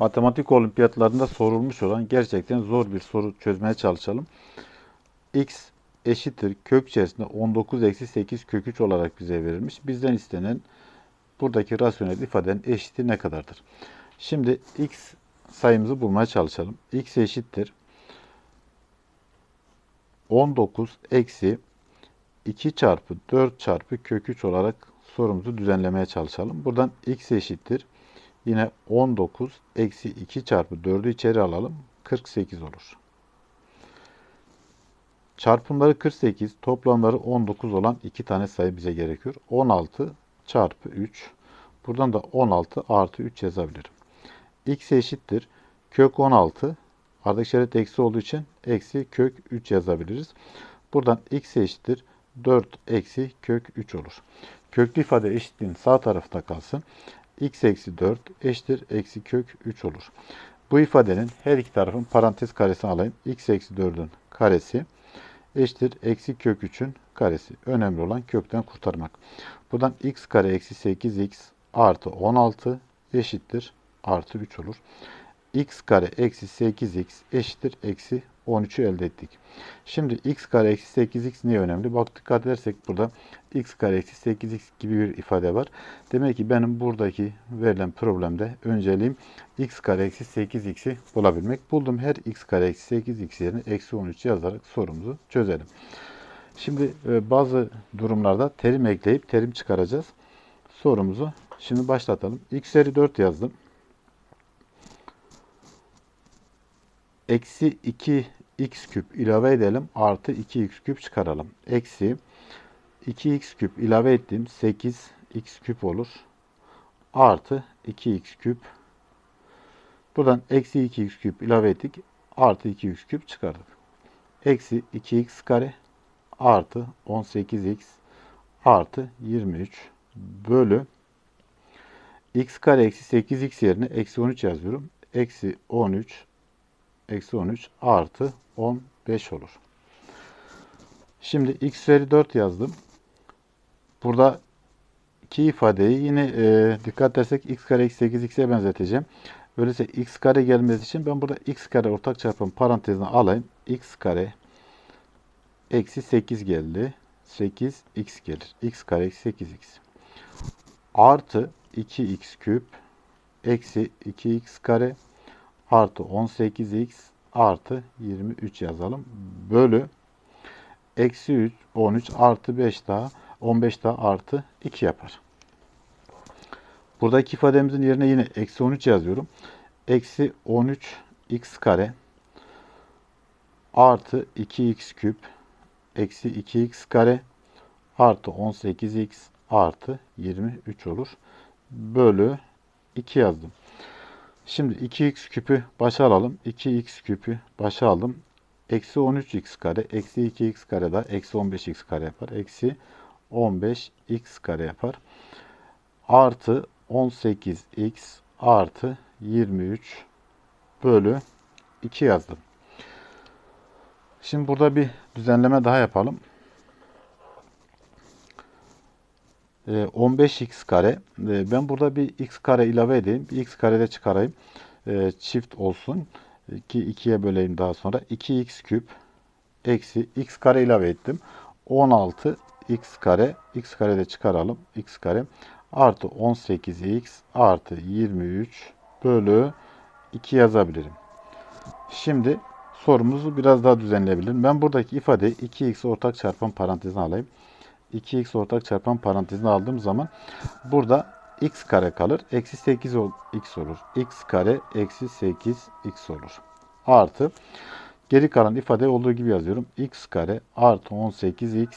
matematik olimpiyatlarında sorulmuş olan gerçekten zor bir soru çözmeye çalışalım. x eşittir kök içerisinde 19 eksi 8 kök 3 olarak bize verilmiş. Bizden istenen buradaki rasyonel ifadenin eşiti ne kadardır? Şimdi x sayımızı bulmaya çalışalım. x eşittir 19 eksi 2 çarpı 4 çarpı kök 3 olarak sorumuzu düzenlemeye çalışalım. Buradan x eşittir. Yine 19 eksi 2 çarpı 4'ü içeri alalım. 48 olur. Çarpımları 48, toplamları 19 olan iki tane sayı bize gerekiyor. 16 çarpı 3. Buradan da 16 artı 3 yazabilirim. x eşittir. Kök 16. Ardışık işaret eksi olduğu için eksi kök 3 yazabiliriz. Buradan x eşittir. 4 eksi kök 3 olur. Köklü ifade eşitliğin sağ tarafta kalsın. X eksi 4 eşittir eksi kök 3 olur. Bu ifadenin her iki tarafın parantez karesini alayım. x eksi 4'ün karesi eşittir eksi kök 3'ün karesi. Önemli olan kökten kurtarmak. Buradan x kare eksi 8x artı 16 eşittir artı 3 olur. X kare eksi 8x eşittir eksi 13'ü elde ettik. Şimdi x kare eksi 8x niye önemli? Bak dikkat edersek burada x kare eksi 8x gibi bir ifade var. Demek ki benim buradaki verilen problemde önceliğim x kare eksi 8x'i bulabilmek. Buldum her x kare eksi 8x yerine eksi 13 yazarak sorumuzu çözelim. Şimdi e, bazı durumlarda terim ekleyip terim çıkaracağız. Sorumuzu şimdi başlatalım. x üzeri 4 yazdım. Eksi 2 x küp ilave edelim. Artı 2x küp çıkaralım. Eksi 2x küp ilave ettim. 8x küp olur. Artı 2x küp. Buradan eksi 2x küp ilave ettik. Artı 2x küp çıkardık. Eksi 2x kare artı 18x artı 23 bölü x kare eksi 8x yerine eksi 13 yazıyorum. Eksi 13 eksi 13 artı 15 olur. Şimdi x üzeri 4 yazdım. Burada iki ifadeyi yine e, dikkat edersek x kare eksi 8x'e benzeteceğim. Öyleyse x kare gelmesi için ben burada x kare ortak çarpım parantezine alayım. x kare eksi 8 geldi. 8x gelir. x kare eksi 8x. Artı 2x küp eksi 2x kare artı 18x artı 23 yazalım. Bölü eksi 3 13 artı 5 daha 15 daha artı 2 yapar. Buradaki ifademizin yerine yine eksi 13 yazıyorum. Eksi 13 x kare artı 2x küp eksi 2x kare artı 18x artı 23 olur. Bölü 2 yazdım. Şimdi 2x küpü başa alalım. 2x küpü başa aldım. Eksi 13x kare, eksi 2x kare da eksi 15x kare yapar. Eksi 15x kare yapar. Artı 18x artı 23 bölü 2 yazdım. Şimdi burada bir düzenleme daha yapalım. 15x ee, kare. Ee, ben burada bir x kare ilave edeyim. Bir x kare de çıkarayım. Ee, çift olsun. Ki 2'ye böleyim daha sonra. 2x küp eksi x kare ilave ettim. 16 x kare. x kare de çıkaralım. x kare artı 18x artı 23 bölü 2 yazabilirim. Şimdi sorumuzu biraz daha düzenleyebilirim. Ben buradaki ifadeyi 2x ortak çarpan parantezine alayım. 2x ortak çarpan parantezine aldığım zaman burada x kare kalır. Eksi 8 x olur. x kare eksi 8 x olur. Artı geri kalan ifade olduğu gibi yazıyorum. x kare artı 18x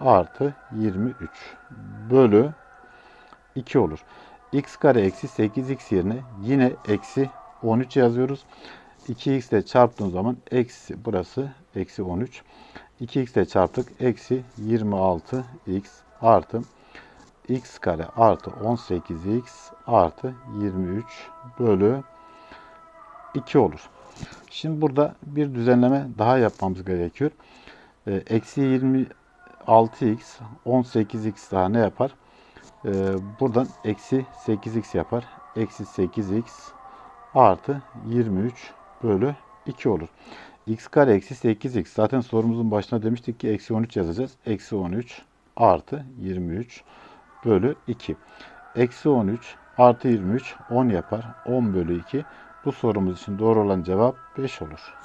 artı 23 bölü 2 olur. x kare eksi 8x yerine yine eksi 13 yazıyoruz. 2x ile çarptığım zaman eksi burası eksi 13. 2x ile çarptık. Eksi 26x artı x kare artı 18x artı 23 bölü 2 olur. Şimdi burada bir düzenleme daha yapmamız gerekiyor. Ee, eksi 26x 18x daha ne yapar? Ee, buradan eksi 8x yapar. Eksi 8x artı 23 bölü 2 olur. X kare eksi 8x. Zaten sorumuzun başına demiştik ki eksi 13 yazacağız. Eksi 13 artı 23 bölü 2. Eksi 13 artı 23 10 yapar. 10 bölü 2. Bu sorumuz için doğru olan cevap 5 olur.